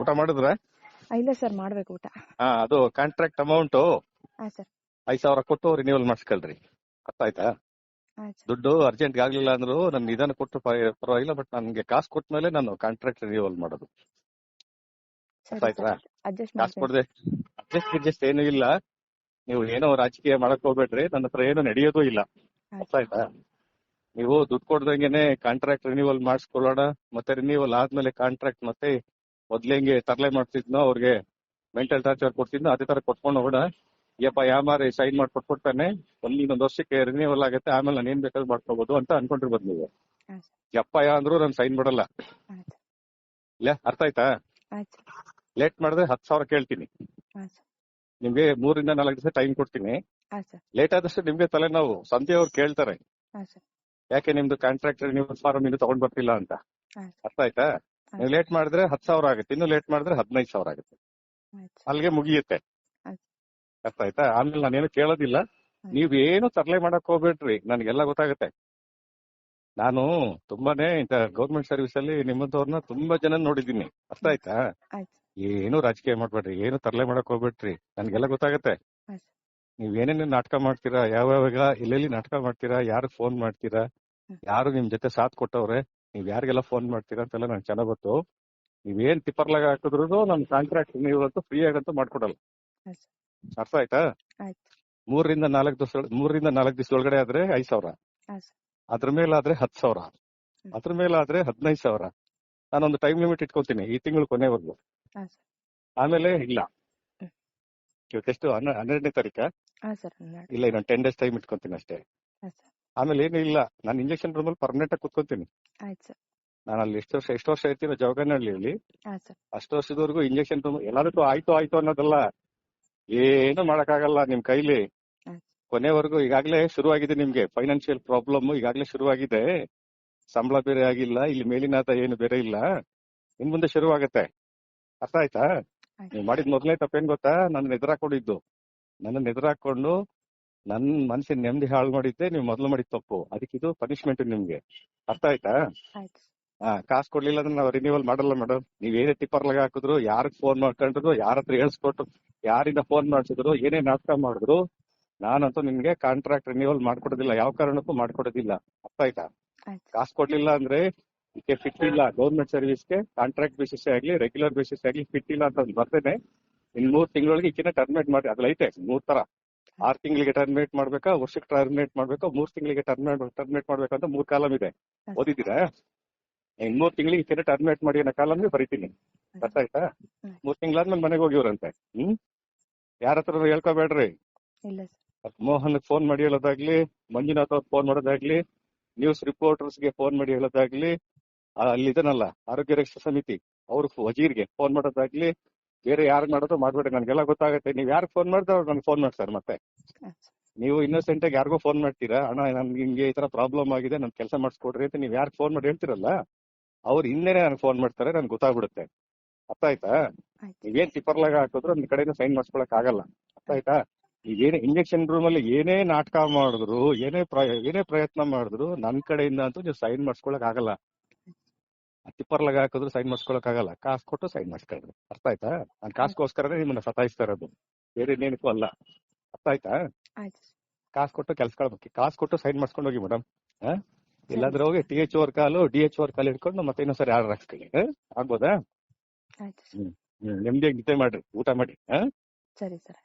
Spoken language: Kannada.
ಊಟ ಮಾಡಿದ್ರ? ಇಲ್ಲ ಸರ್ ಮಾಡ್ಬೇಕು ಊಟ. ಹಾ ಅದು ಕಾಂಟ್ರಾಕ್ಟ್ ಅಮೌಂಟ್ ಹಾ ಸರ್. ಐದ್ ಸಾವಿರ ಕೊಟ್ಟು ರಿನ್ಯೂವಲ್ ಮಾಡಿಸ್ಕೊಳ್ರಿ. ಅರ್ಥ ಆಯ್ತಾ ದುಡ್ಡು ಅರ್ಜೆಂಟ್ ಆಗ್ಲಿಲ್ಲ ಅಂದ್ರು ನನ್ ಇದನ್ನ ಕೊಟ್ಟು ಪರವಾಗಿಲ್ಲ ಬಟ್ ನನ್ಗೆ ಕಾಸ್ ಕೊಟ್ಟ ಮೇಲೆ ನಾನು ಕಾಂಟ್ರಾಕ್ಟ್ ರಿನ್ಯೂವಲ್ ಮಾಡೋದು. ಆಯ್ತಾ? ಕಾಸು ಕೊಡದೆ ಅಡ್ಜಸ್ಟ್ ಗಿಡ್ಜಸ್ಟ್ ಏನೂ ಇಲ್ಲ. ನೀವು ಏನೋ ರಾಜಕೀಯ ಮಾಡಕ್ ಹೋಗ್ಬೇಡ್ರಿ ನನ್ನ ಹತ್ರ ಏನು ನಡೆಯೋದು ಇಲ್ಲ. ಅರ್ಥ ಆಯ್ತಾ ನೀವು ದುಡ್ಡು ಕೊಡ್ದಂಗೆನೆ ಕಾಂಟ್ರಾಕ್ಟ್ ರಿನ್ಯೂವಲ್ ಮಾಡಿಸ್ಕೊಳ್ಳೋಣ ಮತ್ತೆ ರಿನ್ಯೂವಲ್ ಆದ್ಮೇಲೆ ಕಾಂಟ್ರಾಕ್ಟ್ ಮತ್ತೆ ಮೊದ್ಲು ಹೆಂಗೆ ತರಲೆ ಮಾಡ್ತಿದ್ನೋ ಅವ್ರಿಗೆ ಮೆಂಟಲ್ ಟಾರ್ಚರ್ ಕೊಡ್ತಿದ್ನೋ ಅದೇ ತರ ಕೊಟ್ಕೊಂಡು ಹೋಗೋಣ ಯಪ್ಪ ಯಾಮಾರಿ ಸೈನ್ ಮಾಡಿ ಕೊಟ್ಬಿಡ್ತಾನೆ. ಒಂದ್ ಇನ್ನೊಂದ್ ವರ್ಷಕ್ಕೆ ರಿನ್ಯೂವಲ್ ಆಗುತ್ತೆ. ಆಮೇಲೆ ನಾನು ಏನ್ ಬೇಕಾದ್ರೂ ಮಾಡ್ಕೋಬಹುದು ಅಂತ ಅನ್ಕೊಂಡಿರ್ಬೋದು ನೀವು. ಯಪ್ಪ ಯಾ ಅಂದ್ರು ನಾನು ಸೈನ್ ಮಾಡಲ್ಲ. ಇಲ್ಲ ಅರ್ಥ ಆಯ್ತಾ? ಲೇಟ್ ಮಾಡಿದ್ರೆ ಹತ್ತು ಸಾವಿರ ಕೇಳ್ತೀನಿ. ನಿಮ್ಗೆ ಮೂರಿಂದ ನಾಲ್ಕು ದಿವಸ ಟೈಮ್ ಕೊಡ್ತೀನಿ. ಲೇಟ್ ಆದಷ್ಟು ನಿಮ್ಗೆ ತಲೆನೋವು. ಸಂಜೆ ಅವ್ರು ಕೇಳ್ತಾರೆ. ಯಾಕೆ ನಿಮ್ದು ಕಾಂಟ್ರಾಕ್ಟ್ ರಿನ್ಯೂವಲ್ ಫಾರ್ಮ್ ಇನ್ನು ತಗೊಂಡ್ ಬರ್ತಿಲ್ಲ ಅಂತ? ಅರ್ಥ ಆಯ್ತಾ? ನೀವು ಲೇಟ್ ಮಾಡಿದ್ರೆ ಹತ್ತು ಸಾವಿರ ಆಗುತ್ತೆ. ಇನ್ನು ಲೇಟ್ ಮಾಡಿದ್ರೆ ಹದಿನೈದು ಸಾವಿರ ಆಗುತ್ತೆ. ಅಲ್ಲಿಗೆ ಮುಗಿಯುತ್ತೆ. ಅರ್ಥ ಆಯ್ತಾ? ಆಮೇಲೆ ನಾನೇನು ಕೇಳೋದಿಲ್ಲ. ನೀವ್ ಏನು ತರಲೆ ಮಾಡಕ್ ಹೋಗ್ಬೇಡ್ರಿ. ನನ್ಗೆಲ್ಲ ಗೊತ್ತಾಗುತ್ತೆ. ನಾನು ತುಂಬಾನೇ ಇಂತ ಗೌರ್ಮೆಂಟ್ ಸರ್ವಿಸ್ ಅಲ್ಲಿ ನಿಮ್ಮಂತವ್ರನ್ನ ತುಂಬಾ ಜನ ನೋಡಿದೀನಿ ಅರ್ಥ ಆಯ್ತಾ? ಏನು ರಾಜಕೀಯ ಮಾಡ್ಬೇಡ್ರಿ. ಏನು ತರಲೆ ಮಾಡಕ್ ಹೋಗ್ಬೇಡ್ರಿ. ನನ್ಗೆಲ್ಲ ಗೊತ್ತಾಗತ್ತೆ. ಆಯ್ತು. ನೀವ್ ಏನೇನು ನಾಟಕ ಮಾಡ್ತೀರಾ? ಯಾವ್ಯಾವಾಗ ಎಲ್ಲೆಲ್ಲಿ ನಾಟಕ ಮಾಡ್ತೀರಾ? ಯಾರು ಫೋನ್ ಮಾಡ್ತೀರಾ? ಯಾರು ನಿಮ್ ಜೊತೆ ಸಾಥ್ ಕೊಟ್ಟವ್ರೆ? ನೀವ್ ಯಾರಿಗೆಲ್ಲ ಫೋನ್ ಮಾಡ್ತೀರಾ ಅಂತೆಲ್ಲ ನಂಗೆ ಚೆನ್ನಾಗ್ ಗೊತ್ತು. ನೀವೇನ್ ತಿಪ್ಪರ್ಲಾಗ ಹಾಕಿದ್ರು ನಮ್ ಕಾಂಟ್ರಾಕ್ಟ್ ನೀವು ಅಂತೂ ಫ್ರೀ ಆಗಂತೂ ಮಾಡ್ಕೊಡಲ್ಲ. ಅರ್ಥ ಆಯ್ತಾ? ಮೂರರಿಂದ ನಾಲ್ಕು ದಿವಸ ಮೂರರಿಂದ ನಾಲ್ಕು ದಿವಸ ಒಳಗಡೆ ಆದ್ರೆ ಐದ್ ಸಾವಿರ. ಅದ್ರ ಮೇಲಾದ್ರೆ ಹತ್ತು ಸಾವಿರ. ಅದ್ರ ಮೇಲಾದ್ರೆ ಹದಿನೈದು ಸಾವಿರ. ನಾನೊಂದು ಟೈಮ್ ಲಿಮಿಟ್ ಇಟ್ಕೊತೀನಿ ಈ ತಿಂಗಳು ಕೊನೆವರೆಗೂ. ಆಮೇಲೆ ಇಲ್ಲ. ಇವತ್ತೆಷ್ಟು ಹನ್ನ- ಹನ್ನೆರಡನೇ ತಾರೀಕ? ಇಲ್ಲ ಇನ್ನೊಂದು ಟೆನ್ ಡೇಸ್ ಟೈಮ್ ಇಟ್ಕೊಂತೀನಿ ಅಷ್ಟೇ. ಆಮೇಲೆ ಏನು ಇಲ್ಲ ನಾನು ಇಂಜೆಕ್ಷನ್ ರೂಮಲ್ಲಿ ಪರ್ಮನೆಂಟ್ ಆಗಿ ಕುತ್ಕೊಂತೀನಿ. ನಾನು ಅಲ್ಲಿ ಎಷ್ಟು ವರ್ಷ ಎಷ್ಟು ವರ್ಷ ಇರ್ತೀನೋ ಜವಗನಹಳ್ಳಿಯಲ್ಲಿ ಅಷ್ಟು ವರ್ಷದವರೆಗೂ ಇಂಜೆಕ್ಷನ್ ರೂಮ್ ಎಲ್ಲದಕ್ಕೂ ಆಯ್ತು ಆಯ್ತು ಅನ್ನೋದಲ್ಲ. ಏನು ಮಾಡಕ್ಕಾಗಲ್ಲ ನಿಮ್ ಕೈಲಿ. ಕೊನೆವರೆಗೂ ಈಗಾಗಲೇ ಶುರುವಾಗಿದೆ ನಿಮ್ಗೆ. ಫೈನಾನ್ಷಿಯಲ್ ಪ್ರಾಬ್ಲಮ್ ಈಗಾಗಲೇ ಶುರುವಾಗಿದೆ. ಸಂಬಳ ಬೇರೆ ಆಗಿಲ್ಲ ಇಲ್ಲಿ ಮೇಲಿನಾದ ಏನು ಬೇರೆ ಇಲ್ಲ. ಇನ್ ಮುಂದೆ ಶುರುವಾಗತ್ತೆ. ಅರ್ಥ ಆಯ್ತಾ? ಆಯ್ತು. ನೀವು ಮಾಡಿದ ಮೊದಲನೇ ತಪ್ಪೇನ್ ಗೊತ್ತಾ? ನನ್ನ ಎದುರಾಕೊಂಡಿದ್ದು ನನ್ನ ಎದುರಾಕೊಂಡು ನನ್ ಮನ್ಸಿನ ನೆಮ್ಮದಿ ಹಾಳು ಮಾಡಿದ್ದೆ ನೀವು ಮೊದಲು ಮಾಡಿದ ತಪ್ಪು. ಅದಕ್ಕೆ ಇದು ಪನಿಶ್ಮೆಂಟ್ ನಿಮ್ಗೆ. ಅರ್ಥ ಆಯ್ತಾ? ಹಾ ಕಾಸು ಕೊಡ್ಲಿಲ್ಲ ಅಂದ್ರೆ ನಾವು ರಿನ್ಯೂವಲ್ ಮಾಡಲ್ಲ ಮೇಡಮ್ ನೀವ್ ಏನೇ ಟಿಪ್ಪರ್ಲಾಗ ಹಾಕಿದ್ರು ಯಾರಿಗೆ ಫೋನ್ ಮಾಡ್ಕೊಂಡ್ರು ಯಾರ ಹತ್ರ ಹೇಳ್ಸ್ಕೊಟ್ರು ಯಾರಿಂದ ಫೋನ್ ಮಾಡ್ಸಿದ್ರು ಏನೇ ನಾಟಕ ಮಾಡಿದ್ರು ನಾನಂತೂ ನಿಮ್ಗೆ ಕಾಂಟ್ರಾಕ್ಟ್ ರಿನ್ಯೂವಲ್ ಮಾಡ್ಕೊಡೋದಿಲ್ಲ. ಯಾವ ಕಾರಣಕ್ಕೂ ಮಾಡ್ಕೊಡೋದಿಲ್ಲ. ಅರ್ಥ ಆಯ್ತಾ? ಕಾಸ್ ಕೊಡ್ಲಿಲ್ಲ ಅಂದ್ರೆ ಇದಕ್ಕೆ ಫಿಟ್ ಇಲ್ಲ. ಗೌರ್ಮೆಂಟ್ ಸರ್ವಿಸ್ಗೆ ಕಾಂಟ್ರಾಕ್ಟ್ ಬೇಸಿಸ್ ಆಗ್ಲಿ ರೆಗ್ಯುಲರ್ ಬೇಸಿಸ್ ಆಗ್ಲಿ ಫಿಟ್ ಇಲ್ಲ ಅಂತ ಬರ್ತೇನೆ. ಇನ್ ಮೂರ್ ತಿಂಗಳೊಳಗೆ ಈಕಿನ ಟರ್ಮಿನೇಟ್ ಮಾಡಿ. ಅದ್ರಲ್ಲಿ ಐತೆ ಮೂರ್ ತರ. ಆರ್ ತಿಂಗಳಿಗೆ ಟರ್ಮಿನೇಟ್ ಮಾಡ್ಬೇಕಾ ವರ್ಷಕ್ಕೆ ಟರ್ಮಿನೇಟ್ ಮಾಡ್ಬೇಕಾ ಮೂರ್ ತಿಂಗಳಿಗೆ ಟರ್ಮಿನೇಟ್ ಟರ್ಮಿನೇಟ್ ಮಾಡ್ಬೇಕಂತ ಮೂರ್ ಕಾಲಮ್ ಇದೆ. ಸರ್. ಓದಿದ್ದೀರಾ? ಮೂರ್ ತಿಂಗಳಿಗೆ ಈಕಿನ ಟರ್ಮಿನೇಟ್ ಮಾಡಿ ಅನ್ನೋ ಕಾಲಂ ಬರೀತೀನಿ. ಅರ್ಥ ಆಯ್ತಾ. ಮೂರ್ ತಿಂಗಳಾದ್ಮೇಲೆ ಮನೆಗೆ ಹೋಗಿವ್ರಂತೆ. ಹ್ಮ್? ಯಾರ ಹತ್ರ ಹೇಳ್ಕೊಬೇಡ್ರಿ. ಸರ್. ಮೋಹನ್ ಫೋನ್ ಮಾಡಿ ಹೇಳೋದಾಗ್ಲಿ ಮಂಜುನಾಥ್ ಅವ್ರ ಫೋನ್ ಮಾಡೋದಾಗ್ಲಿ ನ್ಯೂಸ್ ರಿಪೋರ್ಟರ್ಸ್ಗೆ ಫೋನ್ ಮಾಡಿ ಹೇಳೋದಾಗ್ಲಿ ಅಲ್ಲಿ ಇದನ್ನಲ್ಲ ಆರೋಗ್ಯ ರಕ್ಷಾ ಸಮಿತಿ ಅವ್ರ ವಜೀರ್ಗೆ ಫೋನ್ ಮಾಡೋದಾಗ್ಲಿ ಬೇರೆ ಯಾರು ಮಾಡೋದು ಮಾಡ್ಬೇಡಿ ನನ್ಗೆಲ್ಲ ಗೊತ್ತಾಗುತ್ತೆ. ನೀವ್ ಯಾರು ಫೋನ್ ಮಾಡ್ತಾರೆ ಅವ್ರು ನನ್ಗೆ ಫೋನ್ ಮಾಡ್ತಾರೆ ಮತ್ತೆ. ನೀವು ಇನ್ನೋಸೆಂಟ್ ಆಗಿ ಯಾರಿಗೋ ಫೋನ್ ಮಾಡ್ತೀರಾ? ಅಣ್ಣ ನನ್ಗೆ ಹಿಂಗೆ ಈ ತರ ಪ್ರಾಬ್ಲಮ್ ಆಗಿದೆ ನನ್ ಕೆಲಸ ಮಾಡಿಸ್ಕೊಡ್ರಿ ಅಂತ ನೀವ್ ಯಾರು ಫೋನ್ ಮಾಡಿ ಹೇಳ್ತಿರಲ್ಲ ಅವ್ರು ಹಿಂದೆನೆ ನನ್ಗೆ ಫೋನ್ ಮಾಡ್ತಾರೆ ನನ್ಗೆ ಗೊತ್ತಾಗ್ಬಿಡುತ್ತೆ. ಅರ್ಥ ಆಯ್ತಾ? ನೀವೇನ್ ಟಿಪ್ಪರ್ಲಾಗ ಹಾಕಿದ್ರು ಒಂದ್ ಕಡೆಯಿಂದ ಸೈನ್ ಮಾಡಿಸ್ಕೊಳಕ್ ಆಗಲ್ಲ. ಅರ್ಥ ಆಯ್ತಾ? ಏನೇ ಇಂಜೆಕ್ಷನ್ ರೂಮ್ ಅಲ್ಲಿ ಏನೇ ನಾಟಕ ಮಾಡಿದ್ರು ಏನೇ ಏನೇ ಪ್ರಯತ್ನ ಮಾಡಿದ್ರು ನನ್ ಕಡೆಯಿಂದ ಅಂತೂ ನೀವು ಸೈನ್ ಮಾಡಿಸ್ಕೊಳಕ್ ಆಗಲ್ಲ. ಟಿಪ್ಪರ್ಲಾಗ ಹಾಕಿದ್ರು ಸೈನ್ ಮಾಡಿಸ್ಕೊಳಕ್ ಆಗಲ್ಲ ಕಾಸು ಕೊಟ್ಟು ಸೈನ್ ಮಾಡಿಸ್ಕೊಳ್ರಿ ಅರ್ಥ ಆಯ್ತಾ? ನಾನ್ ಕಾಸ್ಗೋಸ್ಕರನೇ ನಿಮ್ಮನ್ನ ಸತಾಯಿಸ್ತಾ ಇರೋದು ಬೇರೆ ಇನ್ನೇನಕ್ಕೂ ಅಲ್ಲ. ಅರ್ಥ ಆಯ್ತಾ? ಕಾಸ್ ಕೊಟ್ಟು ಕೆಲ್ಸಕೊಳ್ಬೇಕು ಕಾಸು ಕೊಟ್ಟು ಸೈನ್ ಮಾಡಿಸ್ಕೊಂಡು ಹೋಗಿ ಮೇಡಮ್ ಇಲ್ಲಾಂದ್ರೆ ಹೋಗಿ ಟಿ ಎಚ್ ಓರ್ ಕಾಲು ಡಿ ಎಚ್ ಓರ್ ಕಾಲು ಇಟ್ಕೊಂಡು ಮತ್ತೆ ಇನ್ನೊಂದ್ಸರಿ ಆರ್ಡರ್ ಹಾಕ್ಸ್ಕೊಳ್ಳಿ? ಆಗ್ಬೋದಾ? ಹ್ಮ್. ನೆಮ್ಮದಿಯಾಗಿ ನಿದ್ದೆ ಮಾಡ್ರಿ. ಊಟ ಮಾಡಿ. ಹಾ? ಸರಿ ಸರ್.